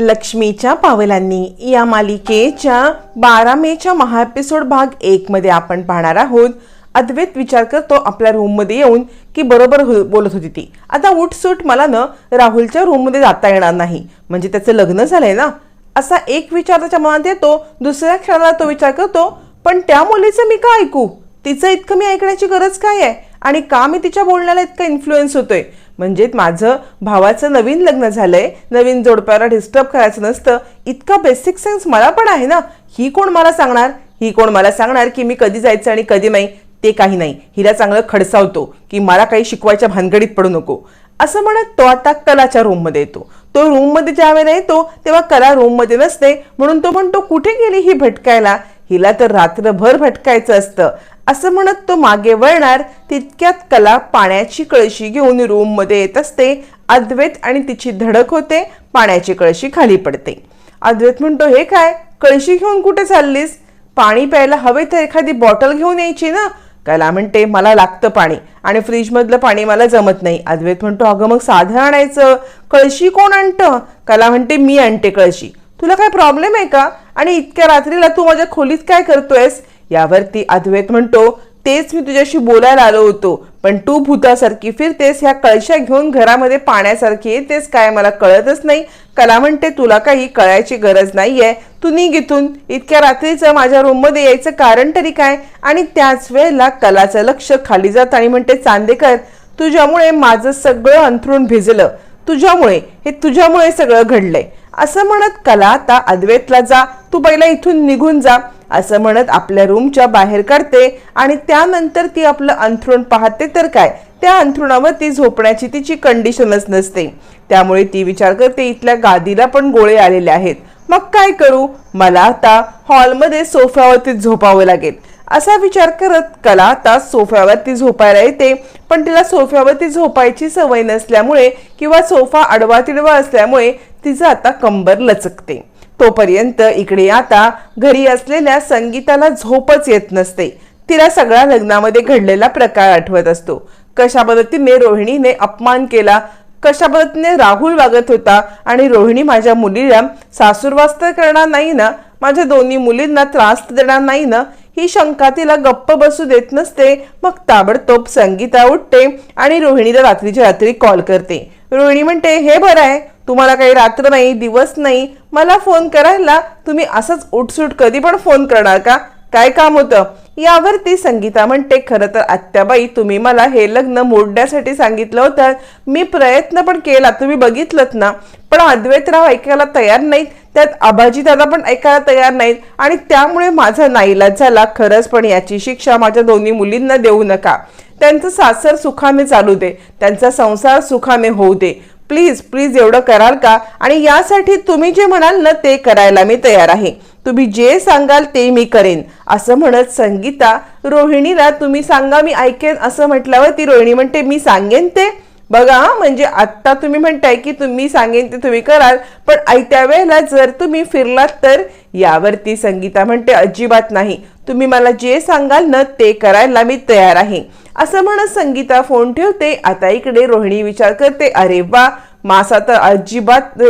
लक्ष्मीच्या पावलांनी या मालिकेच्या बारा मेच्या महाएपिसोड भाग एक मध्ये आपण पाहणार आहोत. अद्वैत विचार करतो आपल्या रूममध्ये येऊन की बरोबर हो- बोलत होती ती. आता उठसूट मला ना राहुलच्या रूममध्ये जाता येणार नाही. म्हणजे त्याचं लग्न झालंय ना? असा एक विचार त्याच्या मनात येतो दुसऱ्या क्षणाला तो विचार करतो पण त्या मुलीचं मी का ऐकू? तिचं इतकं मी ऐकण्याची गरज काय आहे? आणि का मी तिच्या बोलण्याला इतकं इन्फ्लुएन्स होतोय? म्हणजे माझं भावाचं नवीन लग्न झालंय नवीन जोडप्याला डिस्टर्ब करायचं नसतं इतका बेसिक सेन्स मला पण आहे ना. ही कोण मला सांगणार? ही कोण मला सांगणार की मी कधी जायचं आणि कधी नाही? ते काही नाही. हिला चांगलं खडसावतो की मला काही शिकवायच्या भानगडीत पडू नको. असं म्हणत तो आता कलाच्या रूममध्ये येतो. तो रूममध्ये ज्या वेळेला येतो तेव्हा कला रूममध्ये नसते. म्हणून तो म्हणतो कुठे गेली ही भटकायला? हिला तर रात्रभर भटकायचं असतं. असं म्हणत तो मागे वळणार तितक्यात कला पाण्याची कळशी घेऊन रूममध्ये येत असते. अद्वैत आणि तिची धडक होते पाण्याची कळशी खाली पडते. अद्वैत म्हणतो हे काय? कळशी घेऊन कुठे चाललीस? पाणी प्यायला हवे तर एखादी बॉटल घेऊन यायची ना? कला म्हणते मला लागतं पाणी आणि फ्रीजमधलं पाणी मला जमत नाही. अद्वैत म्हणतो अगं मग साधं आणायचं. कळशी कोण आणतं? कला म्हणते मी आणते कळशी. तुला काय प्रॉब्लेम आहे का? आणि इतक्या रात्रीला तू माझ्या खोलीत काय करतोयस? यावरती अद्वैत म्हणतो तेच मी तुझ्याशी बोलायला आलो होतो पण तू भूतासारखी फिरतेस ह्या कळशा घेऊन घरामध्ये पाण्यासारखी येतेस काय मला कळतच नाही. कला म्हणते तुला काही कळायची गरज नाहीये. तू निघ इथून. इतक्या रात्रीचं माझ्या रूममध्ये यायचं कारण तरी काय? आणि त्याच वेळेला कलाचं लक्ष खाली जात आणि म्हणते चांदेकर तुझ्यामुळे माझं सगळं अंथरूण भिजलं. तुझ्यामुळे हे तुझ्यामुळे सगळं घडलंय. असं म्हणत कला आता अद्वैतला जा. तू पहिला इथून निघून जा. असं म्हणत आपल्या रूमच्या बाहेर काढते आणि त्यानंतर ती आपलं अंथरूण पाहते तर काय? त्या अंथरुणावरती झोपण्याची तिची कंडिशनच नसते. त्यामुळे ती विचार करते इथल्या गादीला पण गोळे आलेले आहेत. मग काय करू? मला आता हॉलमध्ये सोफ्यावरती झोपावं लागेल. असा विचार करत कला आता सोफ्यावरती झोपायला येते. पण तिला सोफ्यावरती झोपायची सवय नसल्यामुळे किंवा सोफा आडवा तिडवा असल्यामुळे तिचं आता कंबर लचकते. तोपर्यंत इकडे आता घरी असलेल्या संगीताला झोपच येत नसते. तिला सगळा लग्नामध्ये घडलेला प्रकार आठवत असतो. कशा पद्धतीने रोहिणीने अपमान केला कशा पद्धतीने राहुल वागत होता आणि रोहिणी माझ्या मुलीला सासूरवास तर करणार नाही ना माझ्या दोन्ही मुलींना त्रास देणार नाही ना ही शंका तिला गप्प बसू देत नसते. मग ताबडतोब संगीता उठते आणि रोहिणीला रात्रीच्या रात्री कॉल करते. रोहिणी म्हणते हे बरं आहे. तुम्हाला काही रात्र नाही दिवस नाही. मला फोन करायला तुम्ही असंच उठसूट कधी पण फोन करणार का? काय काम होतं? यावरती संगीता म्हणते खरं तर आत्याबाई तुम्ही मला हे लग्न मोडण्यासाठी सांगितलं होतं. मी प्रयत्न पण केला तुम्ही बघितलंत ना. पण अद्वैतराव ऐकायला तयार नाहीत. त्यात आबाजी दादा पण ऐकायला तयार नाहीत. आणि त्यामुळे माझा नाईलाज झाला. खरंच पण याची शिक्षा माझ्या दोन्ही मुलींना देऊ नका. त्यांचं सासर सुखाने चालू दे त्यांचा संसार सुखाने होऊ दे. प्लीज प्लीज एवढं कराल का? आणि यासाठी तुम्ही जे म्हणाल ना ते करायला मी तयार आहे. तुम्ही जे सांगाल ते मी करेन. असं म्हणत संगीता रोहिणीला तुम्ही सांगा मी ऐकेन. असं म्हटल्यावर ती रोहिणी म्हणते मी सांगेन ते. बघा म्हणजे आत्ता तुम्ही म्हणताय की तुम्ही सांगेन ते तुम्ही कराल पण ऐत्या वेळेला जर तुम्ही फिरलात तर यावरती संगीता म्हणते अजिबात नाही. तुम्ही मला जे सांगाल ना ते करायला मी तयार आहे. असं म्हणत संगीता फोन ठेवते. आता इकडे रोहिणी विचार करते अरे वा मासा तर अजिबात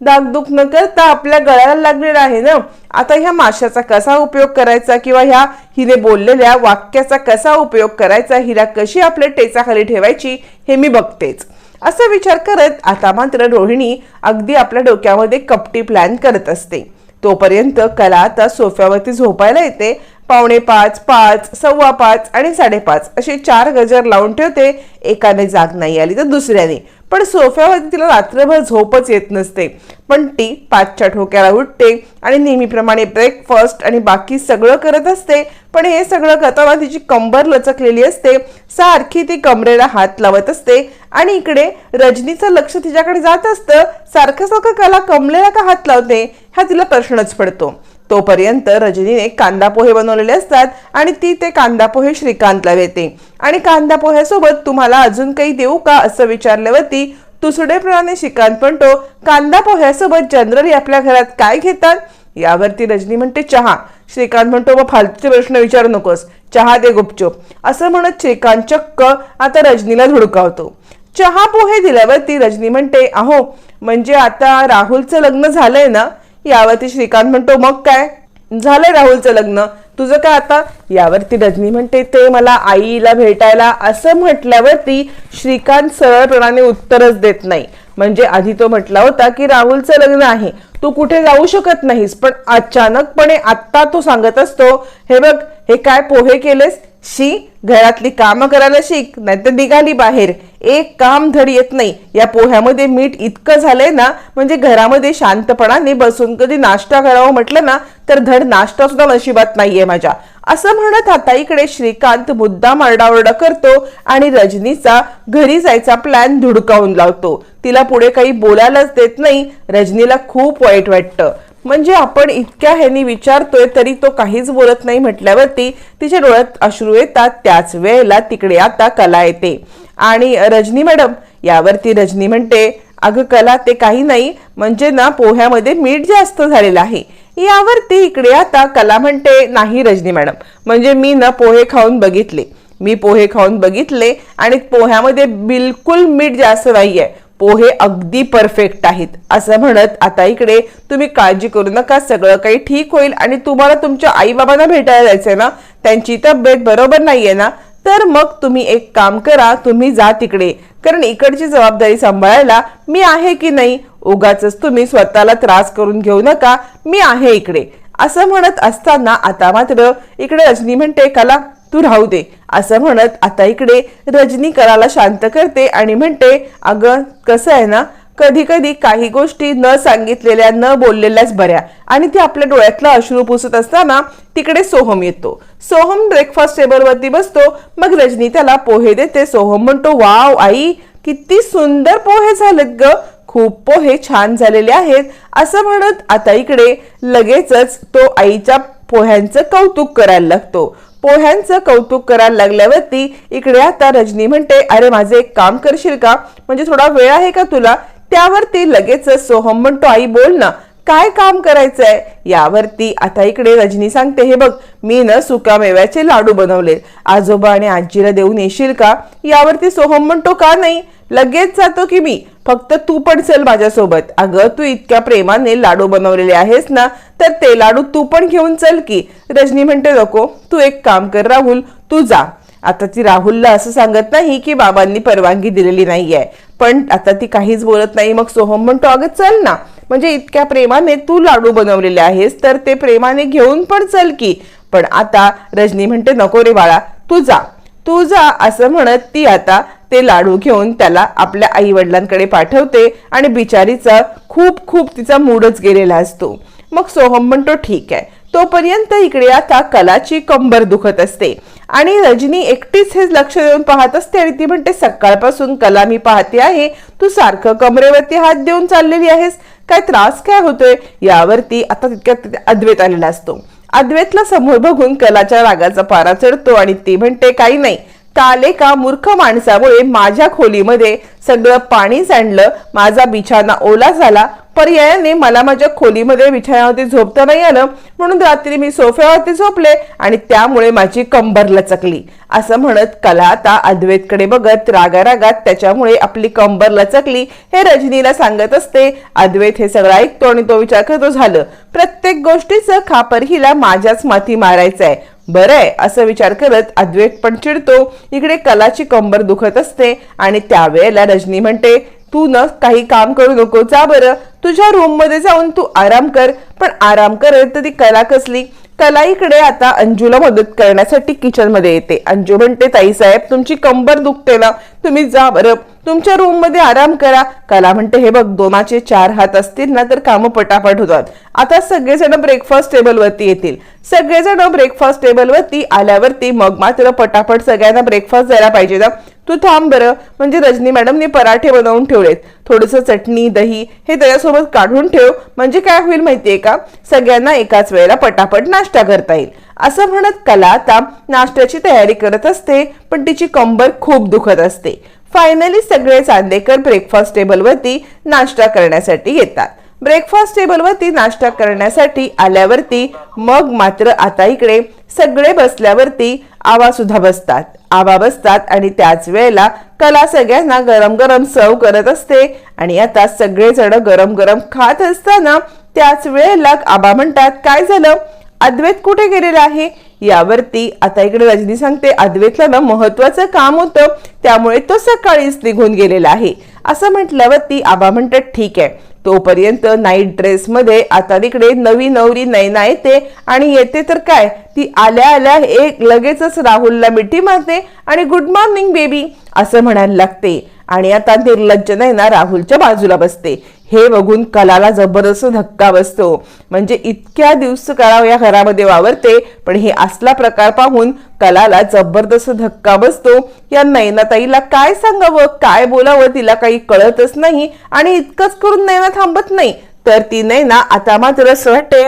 दागदुख न करता आपल्या गळ्याला लागलेला आहे ना? आता ह्या माशाचा कसा उपयोग करायचा किंवा ह्या हिने बोललेल्या वाक्याचा कसा उपयोग करायचा हिला कशी आपल्या टेचाखाली ठेवायची हे मी बघतेच. असा विचार करत आता मात्र रोहिणी अगदी आपल्या डोक्यामध्ये कपटी प्लॅन करत असते. तोपर्यंत कला आता सोफ्यावरती झोपायला येते. पावणे पाच पाच सव्वा पाच आणि साडेपाच असे चार गजर लावून ठेवते. एकाने जाग नाही आली तर दुसऱ्याने. पण सोफ्यावरती तिला रात्रभर झोपच येत नसते. पण ती पाचच्या ठोक्याला उठते आणि नेहमीप्रमाणे ब्रेकफास्ट आणि बाकी सगळं करत असते. पण हे सगळं करताना तिची कंबर लचकलेली असते. सारखी ती कमरेला हात लावत असते. आणि इकडे रजनीचं लक्ष तिच्याकडे जात असतं. सारखं सारखं कला कमलेला का हात लावते? हा तिला प्रश्नच पडतो. तोपर्यंत रजनीने कांदा पोहे बनवलेले असतात आणि ती ते कांदा पोहे श्रीकांतला देते. आणि कांदा पोह्यासोबत तुम्हाला अजून काही देऊ का असं विचारल्यावरती तुसडेप्रमाणे श्रीकांत म्हणतो कांदा पोह्यासोबत जनरली आपल्या घरात काय घेतात? यावरती रजनी म्हणते चहा. श्रीकांत म्हणतो मग फालतूचे प्रश्न विचारू नकोस. चहा दे गुपचूप. असं म्हणत श्रीकांत चक्क आता रजनीला धुडकावतो. चहा पोहे दिल्यावरती रजनी म्हणते अहो म्हणजे आता राहुलचं लग्न झालंय ना यावरती श्रीकांत म्हणतो मग काय? झालंय राहुलचं लग्न. तुझं काय आता? यावरती रजनी म्हणते ते मला आईला भेटायला असं म्हटल्यावरती श्रीकांत सरळपणाने उत्तरच देत नाही. म्हणजे आधी तो म्हटला होता की राहुलचं लग्न आहे. तू कुठे जाऊ शकत नाहीस पण अचानकपणे आत्ता तो सांगत असतो हे बघ हे काय पोहे केलेस? शी घरातली कामं करायला शिक नाहीतर निघाली बाहेर. एक काम धड येत नाही. या पोह्यामध्ये मीठ इतकं झालंय ना म्हणजे घरामध्ये शांतपणाने बसून कधी नाश्ता करावा म्हटलं ना तर धड नाश्ता सुद्धा नशिबात नाहीये माझ्या. असं म्हणत आता इकडे श्रीकांत मुद्दाम आरडाओरडा करतो आणि रजनीचा घरी जायचा प्लॅन धुडकावून लावतो. तिला पुढे काही बोलायलाच देत नाही. रजनीला खूप वाईट वाटतं. म्हणजे आपण इतक्या ह्यानी विचारतोय तरी तो काहीच बोलत नाही म्हटल्यावरती तिच्या डोळ्यात अश्रू येतात. त्याच वेळेला तिकडे आता कला येते. आणि रजनी मॅडम यावरती रजनी म्हणते अगं कला ते काही नाही. म्हणजे ना पोह्यामध्ये मीठ जास्त झालेलं आहे. यावरती इकडे आता कला म्हणते नाही रजनी मॅडम. म्हणजे मी ना पोहे खाऊन बघितले. मी पोहे खाऊन बघितले आणि पोह्यामध्ये बिलकुल मीठ जास्त नाहीये. पोहे अगदी परफेक्ट आहेत. असं म्हणत आता इकडे तुम्ही काळजी करू नका सगळं काही ठीक होईल आणि तुम्हाला तुमच्या आई बाबांना भेटायला जायचंय ना त्यांची तब्येत बरोबर नाहीये ना तर मग तुम्ही एक काम करा तुम्ही जा तिकडे. कारण इकडची जबाबदारी सांभाळायला मी आहे की नाही उगाच तुम्ही स्वतःला त्रास करून घेऊ नका मी आहे इकडे. असं म्हणत असताना आता मात्र इकडे रजनी म्हणते कला तू राहू दे. असं म्हणत आता इकडे रजनी कराला शांत करते आणि म्हणते अगं कसं आहे ना कधी कधी काही गोष्टी न सांगितलेल्या न बोललेल्याच बऱ्या आणि ती आपल्या डोळ्यातला अश्रू पुसत असताना तिकडे सोहम येतो. सोहम ब्रेकफास्ट टेबलवरती बसतो मग रजनी त्याला पोहे देते. सोहम म्हणतो वाव आई किती सुंदर पोहे झालेत ग. खूप पोहे छान झालेले आहेत. असं म्हणत आता इकडे लगेचच तो आईच्या पोह्यांचं कौतुक करायला लागतो. पोह्यांचं कौतुक करायला लागल्यावरती इकडे आता रजनी म्हणते अरे माझे एक काम करशील का? म्हणजे थोडा वेळ आहे का तुला? त्यावरती लगेचच सोहम म्हणतो आई बोल ना. काय काम करायचंय? यावरती आता इकडे रजनी सांगते हे बघ मी न सुकामेव्याचे लाडू बनवले आजोबा आणि आजीला देऊन येशील का? यावरती सोहम म्हणतो का नाही? लगेच जातो की मी. फक्त तू पण चल माझ्यासोबत. अगं तू इतक्या प्रेमाने लाडू बनवलेले आहेस ना तर ते लाडू तू पण घेऊन चल की. रजनी म्हणते नको तू एक काम कर राहुल तू जा. आता ती राहुलला असं सांगत नाही की बाबांनी परवानगी दिलेली नाहीये. पण आता ती काहीच बोलत नाही. मग सोहम म्हणतो अगं चल ना. म्हणजे इतक्या प्रेमाने तू लाडू बनवलेले आहेस तर ते प्रेमाने घेऊन पण चल की. पण आता रजनी म्हणते नको रे बाळा तू जा. तू जा असं म्हणत ती आता ते लाडू घेऊन त्याला आपल्या आई वडिलांकडे पाठवते आणि बिचारीचा खूप खूप तिचा मूडच गेलेला असतो. मग सोहम म्हणतो ठीक आहे. तोपर्यंत इकडे आता कलाची कंबर दुखत असते. आणि रजनी एकटीच हे लक्ष देऊन पाहत असते आणि ती म्हणते सकाळपासून कला मी पाहते आहे. तू सारखं कमरेवरती हात देऊन चाललेली आहेस. काय त्रास काय होतोय? यावरती आता तितक्यात अद्वैत आलेला असतो. अद्वैतला समोर बघून कलाच्या रागाचा पारा चढतो आणि ती म्हणते काही नाही. काल एका मूर्ख माणसामुळे माझ्या खोलीमध्ये सगळं पाणी सांडलं माझा बिछाना ओला झाला. पर्यायाने मला माझ्या खोलीमध्ये बिछाण्यावरती झोपता नाही आलं. म्हणून रात्री मी सोफ्यावरती झोपले आणि त्यामुळे माझी कंबर लचकली. असं म्हणत कला आता अद्वैतकडे बघत रागारागात त्याच्यामुळे आपली कंबर लचकली हे रजनीला सांगत असते. अद्वैत हे सगळं ऐकतो आणि तो विचार करतो झालं. प्रत्येक गोष्टीचं खापर हिला माझ्याच माथी मारायचं आहे बरं आहे असं विचार करत अद्वैत पण चिडतो. इकडे कलाची कंबर दुखत असते आणि त्यावेळेला रजनी म्हणते तू न काही काम करू नको जा बरं. तुझ्या रूममध्ये जाऊन तू आराम कर. पण आराम करत तर ती कला कसली? कला इकडे आता अंजूला मदत करण्यासाठी किचनमध्ये येते. अंजू म्हणते ताईसाहेब तुमची कंबर दुखते ना. तुम्ही जा बरं. तुमच्या रूममध्ये आराम करा. कला म्हणते हे बघ दोनाचे चार हात असतील ना तर कामं पटापट होतात. आता सगळेजण ब्रेकफास्ट टेबलवरती येतील. सगळेजण ब्रेकफास्ट टेबलवरती आल्यावरती मग मात्र पटापट सगळ्यांना ब्रेकफास्ट द्यायला पाहिजे ना. तू थांब बरं. म्हणजे रजनी मॅडमने पराठे बनवून ठेवलेत. थोडंसं चटणी दही हे त्याच्यासोबत काढून ठेव. म्हणजे काय होईल माहितीये का? सगळ्यांना एकाच वेळेला पटापट नाश्ता करता येईल. असं म्हणत कला आता नाश्त्याची तयारी करत असते पण तिची कंबर खूप दुखत असते. फायनली सगळे चांदेकर ब्रेकफास्ट टेबलवरती नाश्ता करण्यासाठी येतात. ब्रेकफास्ट टेबलवरती नाश्ता करण्यासाठी आल्यावरती मग मात्र आता इकडे सगळे बसल्यावरती आवा सुद्धा बसतात. आवा बसतात आणि त्याच वेळेला कला सगळ्यांना गरम गरम सर्व करत असते आणि आता सगळेजण गरम गरम खात असताना त्याच वेळेला आबा म्हणतात काय झालं? अद्वैत कुठे गेलेला आहे? यावरती आता इकडे रजनी सांगते अद्वैतला ना महत्वाचं काम होतं त्यामुळे तो सकाळीच निघून गेलेला आहे. असं म्हटल्यावरती आबा म्हणतात ठीक आहे. तोपर्यंत नाईट ड्रेसमध्ये आता तिकडे नवी नवरी नैना येते आणि येते तर काय? ती आल्या आल्या एक लगेचच राहुलला मिठी मारते आणि गुड मॉर्निंग बेबी असं म्हणायला लागते. आणि आता निर्लज्ज नैना राहुलच्या बाजूला बसते. हे बघून कलाला जबरदस्त धक्का बसतो. म्हणजे इतक्या दिवस कला या घरामध्ये वावरते पण हे असला प्रकार पाहून कलाला जबरदस्त धक्का बसतो. या नैनाताईला काय सांगावं काय बोलावं तिला काही कळतच नाही आणि इतकंच करून नैना थांबत नाही. तर ती नैना आता मात्र असं वाटते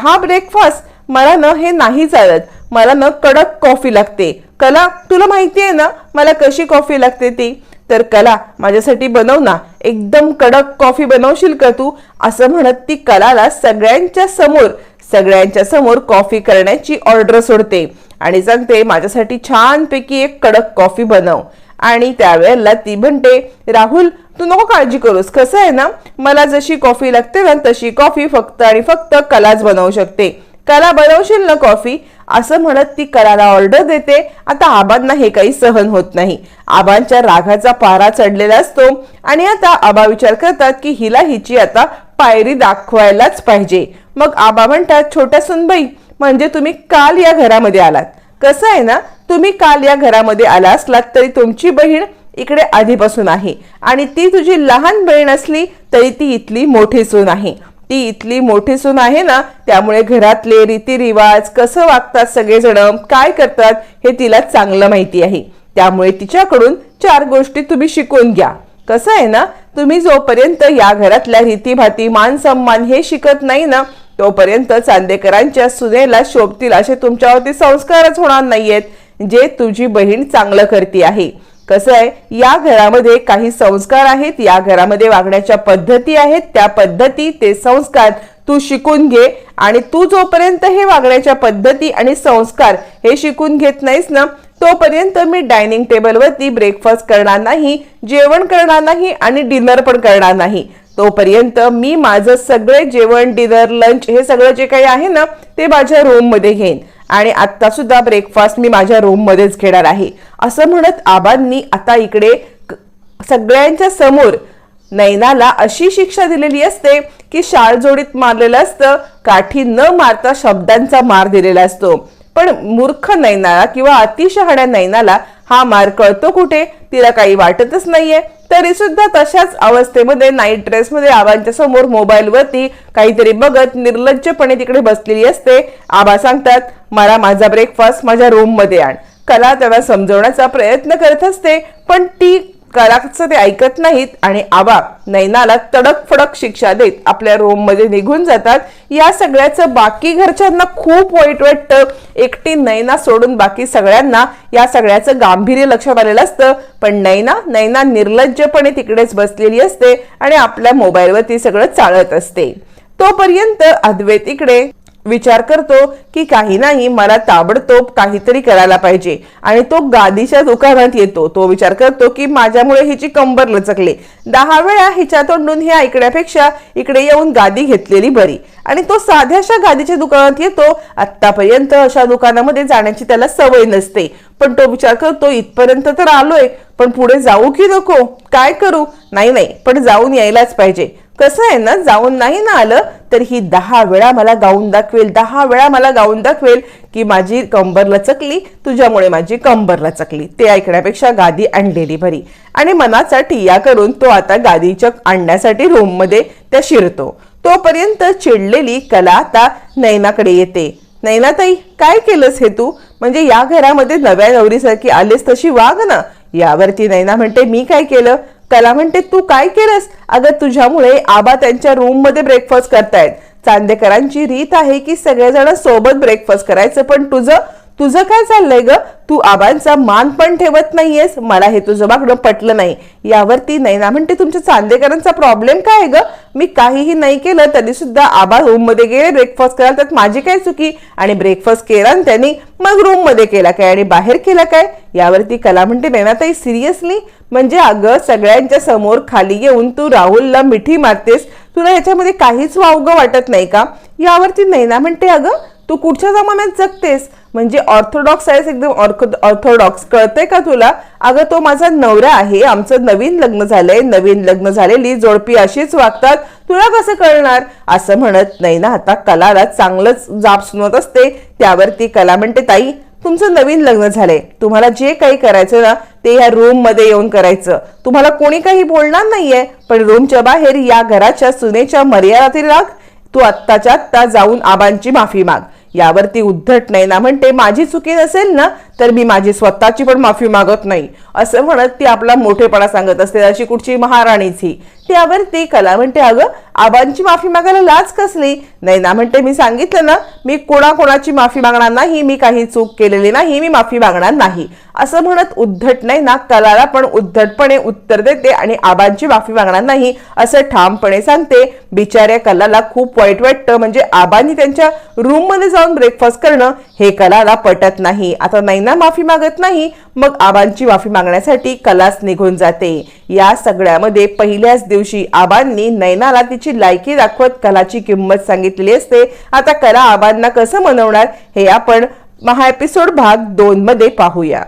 हा ब्रेकफास्ट मला ना हे नाही चालत. मला ना कडक कॉफी लागते. कला तुला माहिती आहे ना मला कशी कॉफी लागते ती? तर कला माझ्यासाठी बनव ना. एकदम कडक कॉफी बनवशील का तू? असं म्हणत ती कलाला सगळ्यांच्या समोर सगळ्यांच्या समोर कॉफी करण्याची ऑर्डर सोडते. आणि सांगते माझ्यासाठी छानपैकी एक कडक कॉफी बनव. आणि त्यावेळेला ती म्हणते राहुल तू नको काळजी करूस. कसं आहे ना मला जशी कॉफी लागते ना तशी कॉफी फक्त आणि फक्त कलाच बनवू शकते. करा बनवशील ना कॉफी? असं म्हणत ती कराला ऑर्डर देते. आता आबांना हे काही सहन होत नाही. आबांच्या रागाचा पारा चढलेला असतो. आणि आता आबा विचार करतात की हिला हिची आता पायरी दाखवायलाच पाहिजे. मग आबा म्हणतात छोट्या सुनबाई म्हणजे तुम्ही काल या घरामध्ये आलात. कसं आहे ना तुम्ही काल या घरामध्ये आला असलात तरी तुमची बहीण इकडे आधीपासून आहे. आणि ती तुझी लहान बहीण असली तरी ती इथली मोठी सून आहे. ती इथली मोठी सून आहे ना त्यामुळे घरातले रीतिरिवाज कसं वागतात सगळेजण काय करतात हे तिला चांगलं माहिती आहे. त्यामुळे तिच्याकडून चार गोष्टी तुम्ही शिकून घ्या. कसं आहे ना तुम्ही जोपर्यंत या घरातल्या रीतीभाती मान सन्मान हे शिकत नाही ना तोपर्यंत चांदेकरांच्या सुनेला शोभतील असे तुमच्यावरती संस्कारच होणार नाहीयेत. जे तुझी बहीण चांगलं करते आहे. कसं आहे? या घरामध्ये काही संस्कार आहेत या घरामध्ये वागण्याच्या पद्धती आहेत त्या पद्धती ते संस्कार तू शिकून घे आणि तू जोपर्यंत हे वागण्याच्या पद्धती आणि संस्कार हे शिकून घेत नाहीस ना तोपर्यंत मी डायनिंग टेबलवरती ब्रेकफास्ट करणार नाही जेवण करणार नाही आणि डिनर पण करणार नाही. तोपर्यंत मी माझं सगळे जेवण डिनर लंच हे सगळं जे काही आहे ना ते माझ्या रूममध्ये घेईन. आणि आता सुद्धा ब्रेकफास्ट मी माझ्या रूममध्येच घेणार आहे. असं म्हणत आबांनी आता इकडे सगळ्यांच्या समोर नैनाला अशी शिक्षा दिलेली असते की शाळजोडीत मारलेलं असतं काठी न मारता शब्दांचा मार दिलेला असतो. पण मूर्ख नैनाला किंवा अतिशहाण्या नैनाला हा मार कळतो कुठे? तिला काही वाटतच नाहीये. तरी सुद्धा तशाच अवस्थेमध्ये नाईट ड्रेसमध्ये आबांच्या समोर मोबाईलवरती काहीतरी बघत निर्लज्जपणे तिकडे बसलेली असते. आबा सांगतात मला माझा ब्रेकफास्ट माझ्या रूममध्ये आण. कला त्याला समजवण्याचा प्रयत्न करत असते पण ती कलाचं ते ऐकत नाहीत आणि आबा नैनाला तडकफडक शिक्षा देत आपल्या रूममध्ये निघून जातात. या सगळ्याचं बाकी घरच्यांना खूप वाईट वाटतं. एकटी नैना सोडून बाकी सगळ्यांना या सगळ्याचं गांभीर्य लक्षात आलेलं असतं. पण नैना नैना निर्लज्जपणे तिकडेच बसलेली असते आणि आपल्या मोबाईलवर ती सगळं चालत असते. तोपर्यंत अद्वैत इकडे. विचार करतो की काही नाही मला ताबडतोब काहीतरी करायला पाहिजे. आणि तो गादीच्या दुकानात येतो. तो विचार करतो की माझ्यामुळे हिची कंबर लचकले. दहा वेळा हिच्या तोंडून हे ऐकण्यापेक्षा इकडे येऊन गादी घेतलेली बरी. आणि तो साध्याशा गादीच्या दुकानात येतो. आतापर्यंत अशा दुकानामध्ये जाण्याची त्याला सवय नसते. पण तो विचार करतो इथपर्यंत तर आलोय पण पुढे जाऊ की नको? काय करू? नाही नाही पण जाऊन यायलाच पाहिजे. कसं आहे ना जाऊन नाही ना आलं तर ही दहा वेळा मला गाऊन दाखवेल दहा वेळा मला गाऊन दाखवेल की माझी कंबर लचकली तुझ्यामुळे माझी कंबर लचकली. ते ऐकण्यापेक्षा गादी आणलेली बरी. आणि मनाचा टिया करून तो आता गादीच्या आणण्यासाठी रूममध्ये त्या शिरतो. तोपर्यंत चिडलेली कला आता नैनाकडे येते. नैनाताई काय केलंस हे तू? म्हणजे या घरामध्ये नव्या नवरीसारखी आलीस तशी वाग ना. यावरती नैना म्हणते मी काय केलं? कला म्हणते तू काय केलंस? अगं तुझ्यामुळे आबा त्यांच्या रूममध्ये ब्रेकफास्ट करतायत. चांदेकरांची रीत आहे की सगळेजण सोबत ब्रेकफास्ट करायचं पण तुझं तुझं काय चाललंय ग? तू आबांचा मान पण ठेवत नाहीयेस. मला हे तुझं मागणं पटलं नाही. यावरती ना म्हणते तुमच्या चांदेकरांचा प्रॉब्लेम काय आहे ग? मी काहीही नाही केलं तरी सुद्धा आबा रूममध्ये गेले ब्रेकफास्ट करायला त्यात माझी काय चुकी? आणि ब्रेकफास्ट केला आणि त्यांनी मग रूममध्ये केला काय? आणि बाहेर केला काय? यावरती कला म्हणते नैनाताई सिरियसली म्हणजे अगं सगळ्यांच्या समोर खाली येऊन तू राहुलला मिठी मारतेस तुला याच्यामध्ये काहीच वावगं वाटत नाही का? यावरती नैना म्हणते अगं तू कुठच्या जमान्यात जगतेस? म्हणजे ऑर्थोडॉक्स आहेस एकदम ऑर्थोडॉक्स कळतंय का तुला? अगं तो माझा नवरा आहे आमचं नवीन लग्न झालंय नवीन लग्न झालेली जोडपी अशीच वागतात. तुला कसं कळणार? असं म्हणत नाही ना आता कलाला चांगलंच जाप सुनवत असते. त्यावरती कला म्हणते ताई तुमचं नवीन लग्न झालंय. तुम्हाला जे काही करायचं ना ते या रूममध्ये येऊन करायचं. तुम्हाला कोणी काही बोलणार नाहीये पण रूमच्या बाहेर या घराच्या सुनेच्या मर्यादातील राग तू आत्ताच्या आत्ता जाऊन आबांची माफी माग. यावरती उद्धट नाही ना म्हणते माझी चुकी नसेल ना तर मी माझी स्वतःची पण माफी मागत नाही. असं म्हणत ती आपला मोठेपणा सांगत असते अशी कुठची महाराणीच ही. त्यावर ती कला म्हणते अगं आबांची माफी मागायला लाज कसली? नाही ना म्हणते मी सांगितलं ना मी कोणाकोणाची माफी मागणार नाही मी काही चूक केलेली नाही मी माफी मागणार नाही. असं म्हणत उद्धट नाही ना कलाला पण उद्धटपणे उत्तर देते आणि आबांची माफी मागणार नाही असं ठामपणे सांगते. बिचाऱ्या कलाला खूप वाईट वाटतं म्हणजे आबांनी त्यांच्या रूममध्ये जाऊन ब्रेकफास्ट करणं हे कलाला पटत नाही. आता नैना माफी मागत नाही मग आबांची माफी मागण्यासाठी कलाच निघून जाते. या सगळ्यामध्ये पहिल्याच दिवशी आबांनी नैनाला तिची लायकी दाखवत कलाची किंमत सांगितलेली असते. आता कला आबांना कसं मनवणार हे आपण महा एपिसोड भाग दोन मध्ये पाहूया.